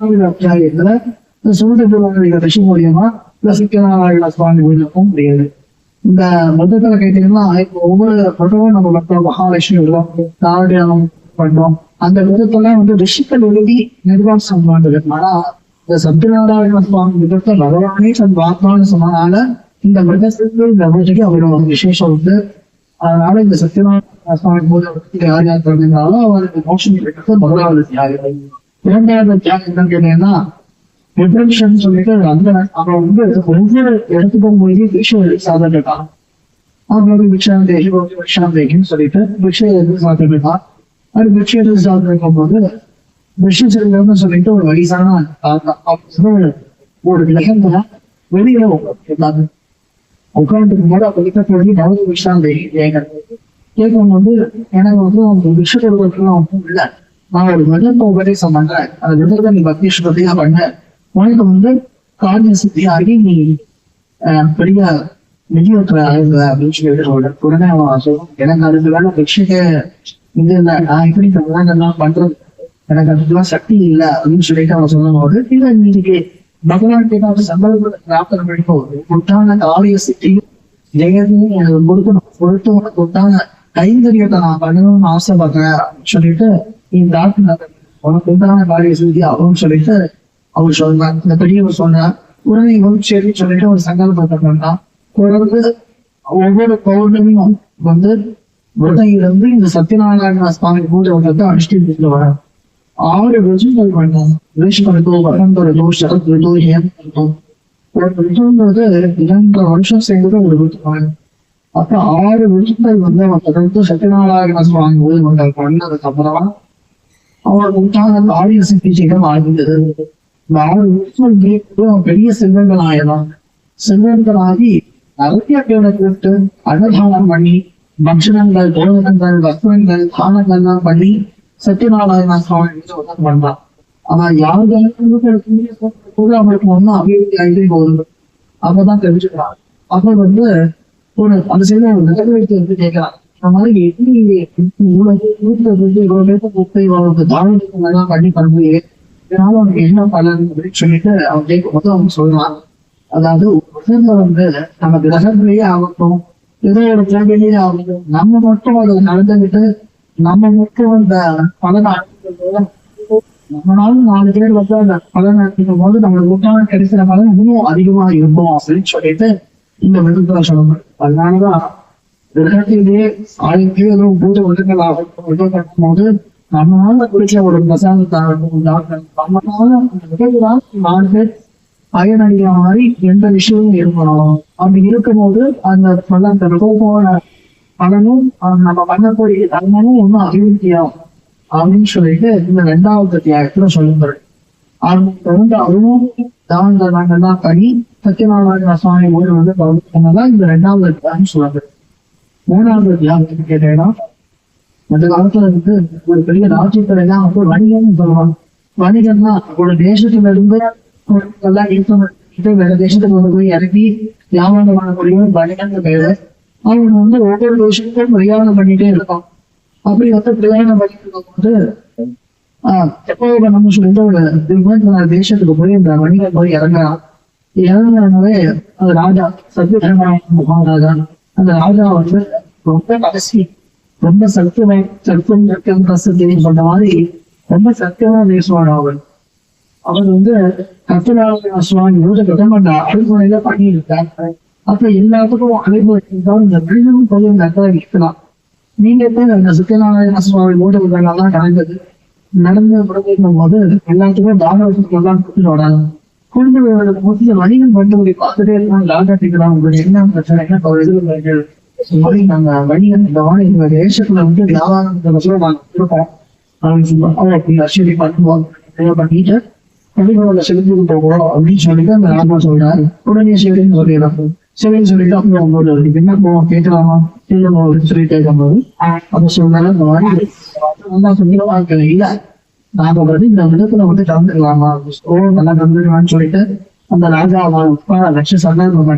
அத்தியாயத்துல இந்த சூழ்நிலை ரிஷி மூலியமா இந்த சிக்கனாராயண சுவாமி கோயிலுக்கும் முடியாது இந்த மதத்துல கேட்டீங்கன்னா இப்போ ஒவ்வொரு மதமும் நம்ம மக்கள் மகாலட்சுமி விழாம் தாரடியானம் பண்றோம் அந்த விதத்துல வந்து ரிஷிகள் எழுதி நிர்வாகம் பண்றது ஆனா இந்த சத்யநாராயண சுவாமி விதத்தை பகவானே தன் வாக்கான்னு சொன்னனால இந்த மிருகத்துக்கு இந்த பூஜைக்கு அவரோட ஒரு விசேஷம் உண்டு. அதனால இந்த சத்யநாராயண சுவாமி பூஜை யார் யார் தொடங்கினாலும் அவருக்கு மோஷம் கிடைக்கிறது முதலாவது தியாகம் இரண்டாவது தியாகம் என்னன்னு கேட்டீங்கன்னா ரிப்ரன்ஷன் சொல்லிட்டு அந்த அவன் வந்து ஒவ்வொரு இடத்துக்கும் போய் விஷயம் சாதனைட்டான் அவன் வந்து விஷயம் தேகி விஷயம் தேகின்னு சொல்லிட்டு விஷயம் எது சாதனைட்டான் அது விஷயம் எது சாதனைக்கும் போது விஷயம் செல்வம்னு சொல்லிட்டு ஒரு வயசான அவன் ஒரு லெகந்தா வெளியில உட்காந்து உட்காந்துக்கும் போது அப்ப சொல்லி நவது விஷயம் தேகி கேட்கும் வந்து எனக்கு வந்து அவங்க விஷயம் இல்லை. நான் ஒரு உபதேசம் பண்றேன் அந்த விதத்தை நீ பக்தி ஸ்ருதியா பண்ண. உனக்கு வந்து காரிய சித்தி ஆகி நீ அஹ், பெரிய வெளியேற்ற ஆயுத அப்படின்னு சொல்லி சொல்றேன் உடனே அவன் எனக்கு அதுக்கு வேலை பிக்ஷைக்க இது இல்லை. நான் எப்படி இந்த பண்றது எனக்கு அதுக்கெல்லாம் சக்தி இல்லை. அப்படின்னு சொல்லிட்டு அவன் சொல்லும் போது இல்ல இன்னைக்கு பகவான் கிட்ட சம்பளம் பிரார்த்தனை பண்ணிப்போம் உண்டான காரிய சித்தி ஜெயத்தையும் எனக்கு கொடுக்கணும். கொடுத்து உனக்கு உண்டான கைந்தரியத்தை நான் பண்ணணும்னு ஆசைப்படுறேன். அப்படின்னு சொல்லிட்டு இந்த டாக்டர் உனக்கு உண்டான சொல்லிட்டு அவர் சொன்னார் இந்த பெரியவர் சொன்னார் உடனே இவன் சரி சொல்லிட்டு ஒரு சங்கல்பத்தை பண்ணான் தொடர்ந்து ஒவ்வொரு பௌர்ணமியும் வந்து விரதம் இருந்து இந்த சத்யநாராயண சுவாமி பூஜை வந்து அனுஷ்டிட்டு வர ஆறு ருஜுகள் பண்ணாங்க விஷ்ணுதோ வசந்தருதோ சரத்ருதோ ஹேமருதோ ஒரு ருஜுன்றது இரண்டு வருஷம் சேர்ந்து ஒரு ருஜு அப்ப ஆறு ருஜுக்கள் வந்து அவன் தொடர்ந்து சத்யநாராயண சுவாமி பூஜை கொண்டால் பண்ணதுக்கு அப்புறமா அவர் உண்டான ஆரிய சிகிச்சைகள் ஆகின்றது. இந்த ஆறு வருஷம் பெரிய செல்வங்கள் ஆயிரம் செல்வங்களாகி நிறைய பேரை கூப்பிட்டு அன்னதானம் பண்ணி பக்ஷணங்கள் போதனங்கள் வஸ்திரங்கள் தானங்கள்லாம் பண்ணி சத்யநாராயண சுவாமி வந்து உதவி பண்றான் ஆனா யாருக்கு கூட அவங்களுக்கு ஒன்றும் அபிவிருத்தி ஆகிட்டே போகுது. அப்பதான் தெரிஞ்சுக்கிறான் அப்ப வந்து ஒரு அந்த சைடுல ஒரு நிறைவேற்றி வந்து கேட்கிறான் இந்த மாதிரி எப்படி இவ்வளவு பேருக்கு கூப்பிட்டு இவ்வளவு தாரணத்துக்கு பண்ணி பண்ணுறீங்க இதனால அவனுக்கு என்ன பலன் அப்படின்னு சொல்லிட்டு அவன் கேட்கும் போது அவன் சொல்றான் அதாவது உலகத்துல வந்து நம்ம கிரகத்திலேயே ஆகட்டும் ஏதோ ஒரு கிரகத்திலேயே ஆகட்டும் நம்ம மட்டும் அதை நடந்துகிட்டு நம்ம மட்டும் அந்த பலனை அடைக்கும் நம்மளாலும் நாலு பேர் வந்து அந்த பலனை அடைக்கும் போது நம்மளுக்கு உண்டான கிடைக்கிற பலன் இன்னும் அதிகமா இருக்கும் அப்படின்னு சொல்லிட்டு இந்த விருதுல சொல்லணும் அதனாலதான் கிரகத்திலேயே ஆயிரத்தி எதுவும் பூஜை விருதுகள் போது நம்மளால குடிச்ச ஒரு பிரசாதத்தை ஆகட்டும் நம்மளால அந்த மாதிரி எந்த விஷயமும் இருக்கணும் அப்படி இருக்கும்போது அந்த பலன் போன பலனும் நம்ம பண்ணக்கூடிய தன்மனும் ஒன்றும் அபிவிருத்தியாகும் அப்படின்னு சொல்லிட்டு இந்த ரெண்டாவது தியாகத்துல சொல்லுங்கள். அவங்க தொடர்ந்து அதுவும் தான தர்மங்கள்லாம் பண்ணி சத்யநாராயண சுவாமி ஊர் வந்து பண்ணதான் இந்த ரெண்டாவது தியாகம் சொல்லுங்கள். மூணாவது தியாகத்துக்கு கேட்டேன்னா அந்த காலத்துல வந்து ஒரு பெரிய ராஜ்யத்துல எல்லாம் வந்து வணிகம்னு சொல்லுவாங்க. வணிகம்னா ஒரு தேசத்துல இருந்து பொருட்கள்லாம் இருக்கணும் வேற தேசத்துக்கு கொண்டு போய் இறக்கி வியாபாரம் பண்ணக்கூடிய வணிகம்னு பேரு. அவங்க வந்து ஒவ்வொரு விஷயத்தையும் பிரயாணம் பண்ணிட்டே இருக்கான் அப்படி வந்து பிரயாணம் பண்ணிட்டு இருக்கும்போது ஆஹ் எப்போ நம்ம சொல்லிட்டு ஒரு தேசத்துக்கு போய் இந்த வணிகம் போய் இறங்குறான். இறங்குறதுனாலே அந்த ராஜா சத்ய மகாராஜா அந்த ராஜா வந்து ரொம்ப கடைசி ரொம்ப சத்துமை சத்தியம் சத்தியம் பிரசித்தி சொன்ன மாதிரி ரொம்ப சத்தியமா பேசுவான் அவன். அவர் வந்து சத்யநாராயண சுவாமி பூஜை கட்டமாட்டா அழுகுறையில பண்ணியிருக்காங்க அப்ப எல்லாத்துக்கும் அழைப்பு தான் இந்த விழுதும் கொஞ்சம் இந்த இருக்கலாம். நீங்க எப்படி அந்த சத்தியநாராயண சுவாமி ஊடகங்கள்லாம் நடந்தது. நடந்து பிறக்கும் போது எல்லாத்துக்குமே தானவத்துக்கு எல்லாம் கொடுத்து வராங்க. கொடுத்து வணிகம் பண்ணி பார்த்துட்டே இருக்காங்க. லாகாட்டிக்கலாம் உங்களுக்கு என்ன பிரச்சனை என்ன ஒரு இது நாங்க வணிகம் இந்த வாணி இந்த தேசத்துல வந்து நாங்க கொடுப்போம் அப்படி பண்ணிட்டு போகிறோம் அப்படின்னு சொல்லிட்டு அந்த ராமா சொல்றாரு. உடனே சரின்னு சொல்லிடுறாங்க சரின்னு சொல்லிட்டு அப்புறம் உங்களோட என்ன போவோம் கேட்கலாமா? இல்லைமா அப்படின்னு சொல்லி கேட்கும்போது அப்ப சொல்றாரு இந்த மாதிரி நல்லா சொல்லிடுவாங்க இல்ல. நாங்க வந்து இந்த விதத்துல வந்து கலந்துக்கலாமா ஓ நல்லா கலந்துக்கலாம்னு சொல்லிட்டு அந்த ராஜா அவன் உட்கார வச்சு சந்தர்ப்பம்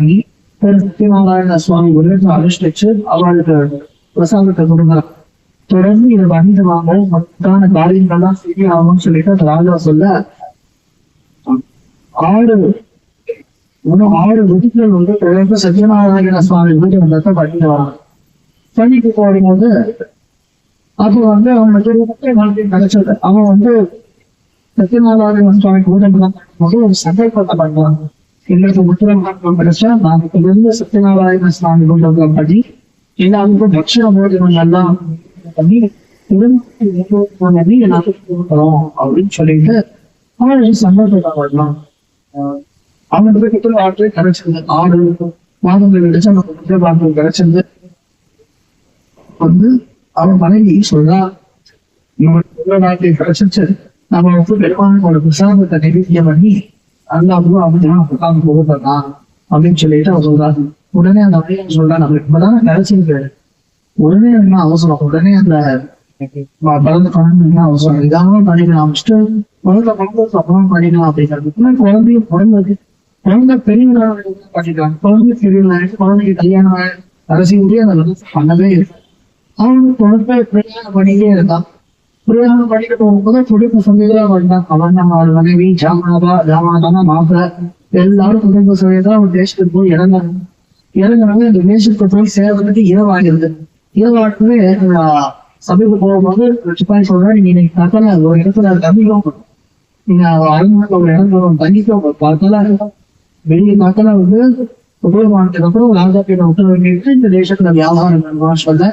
பண்ணி சுவாமி. உலகத்தை அனுஷ்டிச்சு அவளுக்கு பிரசாதத்தை கொடுங்க. தொடர்ந்து இதை வாங்க. மக்கான காரியங்கள்லாம் சரி ஆகும்னு சொல்லிட்டு அந்த ராஜா சொல்ல ஆறு இன்னும் ஆறு விதிகள் வந்து தொடர்ந்து சத்யநாராயண சுவாமி வீடு வந்ததை பண்ணிட்டு வராங்க. பண்ணிட்டு போகும்போது அது வந்து அவனுக்கு ஒரு முக்கிய வாழ்க்கை கிடைச்சது. அவன் வந்து சத்யநாராயண சுவாமி வீடு போது ஒரு சந்தர்ப்பத்தை பண்ணுவாங்க. எங்களுக்கு உத்தரவாதம் கிடைச்சா நாளைக்கு இருந்து சத்யநாராயண சுவாமி பூஜை படி எல்லாருக்கும் பட்சண போஜனம் எல்லாம் பண்ணி எல்லாத்துக்கும் கொடுக்குறோம் அப்படின்னு சொல்லிட்டு அவனுக்கு சந்தர்ப்பத்தை பண்ணலாம் அவனுக்கு கிட்ட ஆற்று கிடைச்சது ஆறு மாதங்கள் கிடைச்சு அவனுக்கு உத்தரவாதம் கிடைச்சிருந்து வந்து அவன் மனைவி சொல்றா நம்மளுக்கு உத்தரவாதத்தை கிடைச்சிச்சு நம்ம வந்து பெருமானோட பிரசாதத்தை நெருங்கிய பண்ணி அல்லாவும் அப்படிதான் உட்காந்து கொடுக்கலாம் அப்படின்னு சொல்லிட்டு அவன் சொல்றான் உடனே அந்த பையன் சொல்றான் நம்ம இப்பதானே கிடைச்சிருக்கு உடனே என்ன அவசரம் உடனே அந்த பிறந்த குழந்தை என்ன அவசரம் இதாகவும் பண்ணிக்கலாம் ஃபர்ஸ்ட் குழந்தை பிறந்ததுக்கு அப்புறம் பண்ணிக்கலாம் அப்படிங்கிறது குழந்தையும் பிறந்தது குழந்தை பெரியவர்களாக பண்ணிக்கலாம் குழந்தை பெரியவர்களாக குழந்தைக்கு கல்யாணம் ஆகி- அந்த பண்ணவே இருக்கு அவனுக்கு குழந்தை பிரயாணம் பண்ணிட்டே இருந்தான் பிரயாணம் பண்ணிட்டு போகும்போது குடும்ப சமையலா வந்தான் அவன் அவள் மனைவி ஜாமாதா ஜாமாதானா மாப்பிள்ள எல்லாரும் குடும்ப சமையலா அவன் தேசத்துக்கு போய் இறந்தாங்க இறங்குறவங்க அந்த தேசத்துக்கு போய் சேர்றதுக்கு இரவாகிறது இரவாகிறது சபைக்கு போகும்போது சிப்பாய் சொல்றேன் நீங்க இன்னைக்கு கத்தல ஒரு இடத்துல தம்பிக்கும் நீங்க அரண்மனை ஒரு இடம் தங்கிக்கோ பார்த்தல வெளியே பார்த்தல வந்து உபயோகமானதுக்கு அப்புறம் ராஜா கிட்ட உத்தரவு கேட்டு இந்த தேசத்துல வியாபாரம் பண்ணுவான்னு சொல்ல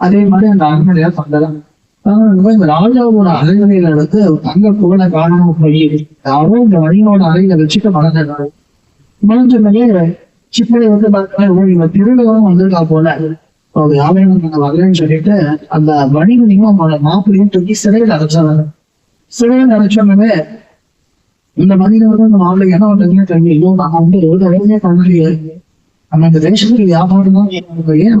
அதே மாதிரி அந்த அரண்மனையில பண்ணலாம் ராஜாவோட அறைகளில் தங்க புகழ காரணம் போய் யாரோ இந்த வணிகோட அறையில வச்சுட்டு மறந்துடுறாரு. மறந்துடனே சிப்பை வந்து பார்க்கலாம் ஓ திருடவும் வந்திருக்கா போல. இப்போ வியாபாரம் வரலன்னு சொல்லிட்டு அந்த வணிகனையும் அவனோட மாப்பிள்ளையும் தூக்கி சிறையில் அடைச்சாங்க. சிறையில் அடைச்சோன்னே இந்த மனிதன் வந்து அந்த மாப்பிள்ளை என்ன பண்றதுன்னு தெரியல. ஐயோ நான் வந்து ஒரு தடவையே பண்ணலையே நம்ம இந்த தேசத்துக்கு வியாபாரம் தான் ஏன்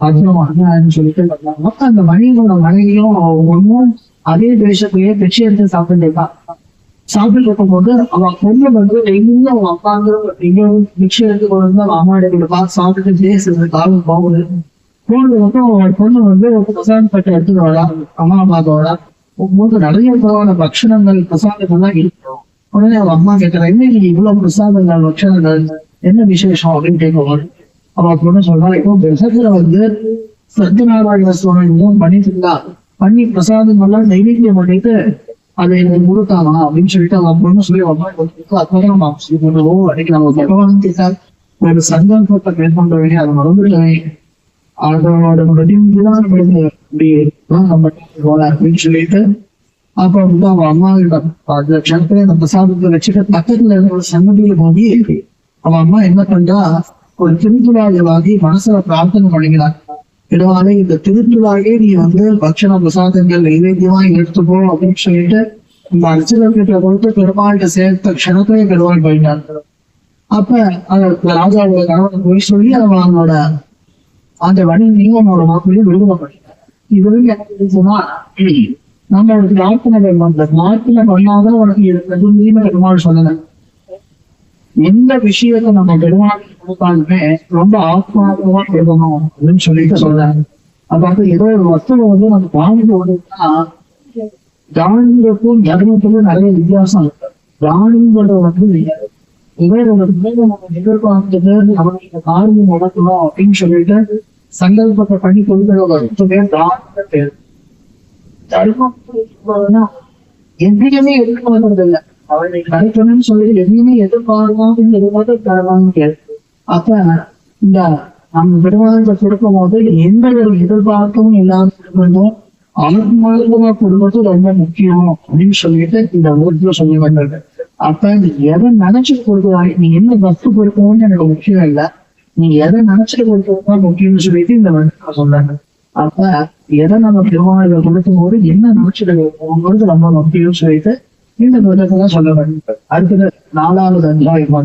சொல்ல அண்ணான்னு சொல்லிட்டு பண்ணாங்க அந்த மனைவியோட மனைவியும் ஒன்றும் அதே தேசத்தையே பிச்சை எடுத்து சாப்பிட்டு இருக்கான் சாப்பிட்டு இருக்கும்போது அவன் பொண்ணு வந்து எங்கேயும் அவன் அப்பாங்கிற எங்கேயும் பிக்ஷை எடுத்து கொண்டு வந்து அவன் அம்மா இடத்துல பார்த்து சாப்பிட்டு பேசுறது காலம் போகுது. போனது வந்து அவன் பொண்ணு வந்து பிரசாதப்பட்ட பிரசாந்த் அம்மா அப்பாவோட போது நிறைய விதமான பக்ஷணங்கள் பிரசாதங்கள்லாம் இருக்கும் உடனே அவன் அம்மா கேட்கறா என்ன இவ்வளவு பிரசாதங்கள் பக்ஷணங்கள்? என்ன விசேஷம்? அப்படின்னு கேட்கும்போது அவ பொண்ணு சொல்றா இப்போ பிரசத்துல வந்து சத்யநாராயண சுவாமி தான் பண்ணிட்டு இருந்தா பண்ணி பிரசாதங்கள்லாம் நைவேத்தியம் பண்ணிட்டு அதை எனக்கு கொடுத்தாமா அப்படின்னு சொல்லிட்டு அவன் பொண்ணு சொல்லி அம்மா கொடுத்து அப்பதான் நம்ம இது பண்ணுவோம் அன்னைக்கு நம்ம பகவான் கிட்ட ஒரு சங்கல்பத்தை மேற்கொண்ட வேண்டிய அதை மறந்துடவே அதோட பிரதிநிதிதான் நம்மளுக்கு இப்படி நம்ம போல அப்படின்னு சொல்லிட்டு அப்ப வந்து அவன் அம்மா கிட்ட அந்த க்ஷணத்துல அந்த பிரசாதத்தை வச்சுட்டு பக்கத்துல இருந்த ஒரு சன்னதியில போய் அவன் அம்மா என்ன பண்றா? ஒரு திருத்துழாயவாகி மனசுல பிரார்த்தனை பண்ணிக்கிறான் இடவாலே இந்த திருத்துழாயே நீ வந்து பக்ஷண பிரசாதங்கள் நைவேத்தியமா எடுத்துப்போ அப்படின்னு சொல்லிட்டு இந்த அர்ச்சகர்கிட்ட கொடுத்து பெருமாள்கிட்ட சேர்த்த க்ஷணத்திலே பெருமாள் போயிட்டார். அப்ப அந்த ராஜாவோட கணவனை போய் சொல்லி அவன் அவனோட அந்த வணிகனையும் அவனோட மாப்பிள்ளையை விடுதலை பண்ணிட்டார். இது வந்து என்ன தெரிஞ்சுன்னா நம்மளுக்கு பிரார்த்தனை பிரார்த்தனை அந்த பிரார்த்தனை பண்ணாதான் உனக்கு இருக்கிறது நீங்க பெருமாள் சொல்லல எந்த விஷயத்தை நம்ம பெருமாள் கொடுத்தாலுமே ரொம்ப ஆத்மார்த்தமா கேட்கணும் அப்படின்னு சொல்லிட்டு சொல்றாங்க அதாவது ஏதோ ஒரு வஸ்துவை வந்து நம்ம வாங்கிட்டு ஓடுனா தானியத்துக்கும் தர்மத்துக்கும் நிறைய வித்தியாசம் இருக்கு. தானியங்கிறது வந்து இதே ஒரு பிள்ளைங்க நம்ம எதிர்பார்த்தது நமக்கு இந்த காரியம் நடக்கணும் அப்படின்னு சொல்லிட்டு சங்கல்பத்தை பண்ணி கொடுக்கிற ஒரு வஸ்துவே தானிய பேர். தர்மம் என்பதுன்னா எங்கேயுமே எதிர்பார்க்கறது இல்லை அவனை கிடைக்கணும்னு சொல்லி எதையுமே எதிர்பார்க்கணும் எதிர்பார்த்து தரலாம்னு கேட்டு. அப்ப இந்த நம்ம விடுமானத்தை கொடுக்கும் போது எந்த ஒரு எதிர்பார்க்கவும் இல்லாம இருக்கணும் ஆத்மார்த்தமா கொடுக்கறது ரொம்ப முக்கியம் அப்படின்னு சொல்லிட்டு இந்த ஊர்ல சொல்லி வந்தது. அப்ப நீ எதை நினைச்சு கொடுக்குறாங்க நீ என்ன வஸ்து கொடுக்கணும்னு எனக்கு முக்கியம் இல்லை. நீ எதை நினைச்சிட்டு கொடுக்கணும் முக்கியம்னு சொல்லிட்டு இந்த வந்து சொன்னாங்க. அப்ப எதை நம்ம பெருமாள் கொடுக்கும் போது என்ன நினைச்சிட்டு கொடுக்கணுங்கிறது ரொம்ப முக்கியம்னு சொல்லிட்டு மீண்டும் விதத்தை சொல்ல வேண்டும் அடுத்தது நாலாவது அத்தியாயம்